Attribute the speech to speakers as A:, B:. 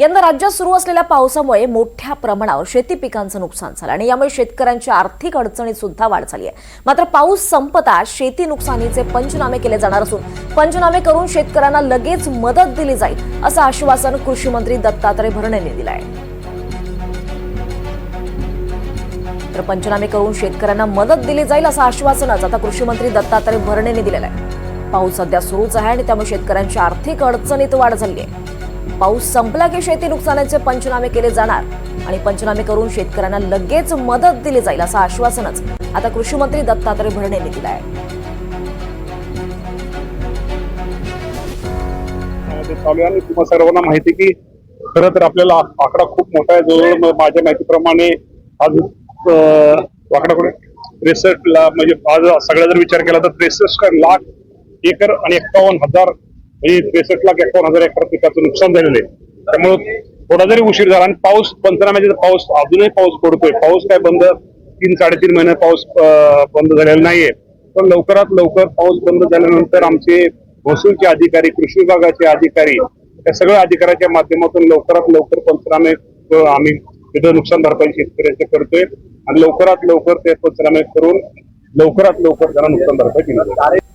A: यंदा राज्यात सुरू असलेल्या पावसामुळे मोठ्या प्रमाणावर शेती पिकांचं नुकसान झालं आणि यामुळे शेतकऱ्यांच्या आर्थिक अडचणीत सुद्धा वाढ झाली आहे. मात्र पाऊस संपता शेती नुकसानीचे पंचनामे केले जाणार असून पंचनामे करून शेतकऱ्यांना लगेच मदत दिली जाईल असं आश्वासन कृषी मंत्री दत्तात्रय भरणे यांनी दिलं आहे. तर पंचनामे करून शेतकऱ्यांना मदत दिली जाईल असं आश्वासनच आता कृषी मंत्री दत्तात्रय भरणेने दिलेलं आहे. पाऊस सध्या सुरूच आहे आणि त्यामुळे शेतकऱ्यांच्या आर्थिक अडचणीत वाढ झाली आहे. पाऊस संपला की शेती नुकसानाचे पंचनामे केले जाणार आणि पंचनामे करून शेतकऱ्यांना लगेच मदत दिली जाईल असं आश्वासनच आता कृषी मंत्री दत्तात्रय भरणे यांनी दिलं आहे
B: ते चालू आहे आणि सर्वांना माहिती की खरं तर आपल्याला आकडा खूप मोठा आहे. जवळजवळ माझ्या माहितीप्रमाणे आज आकडाकडे त्रेसष्ट ला म्हणजे आज सगळा जर विचार केला तर त्रेसष्ट लाख एकर आणि एक्कावन्न हजार हे त्रेसष्ट लाख एक्कावन्न हजार एकर पिकाचं नुकसान झालेलं आहे. त्यामुळे थोडा जरी उशीर झाला आणि पाऊस पंचनाम्याचा पाऊस अजूनही पाऊस पडतोय. पाऊस काय बंद तीन साडेतीन महिने पाऊस बंद झालेला नाहीये. पण लवकरात लवकर पाऊस बंद झाल्यानंतर आमचे महसूलचे अधिकारी कृषी विभागाचे अधिकारी या सगळ्या अधिकाऱ्याच्या माध्यमातून लवकरात लवकर पंचनामे आम्ही तिथं नुकसान भरपाई शेतकऱ्यांचे करतोय. आणि लवकरात लवकर ते पंचनामे करून लवकरात लवकर त्यांना नुकसान भरपाई दिली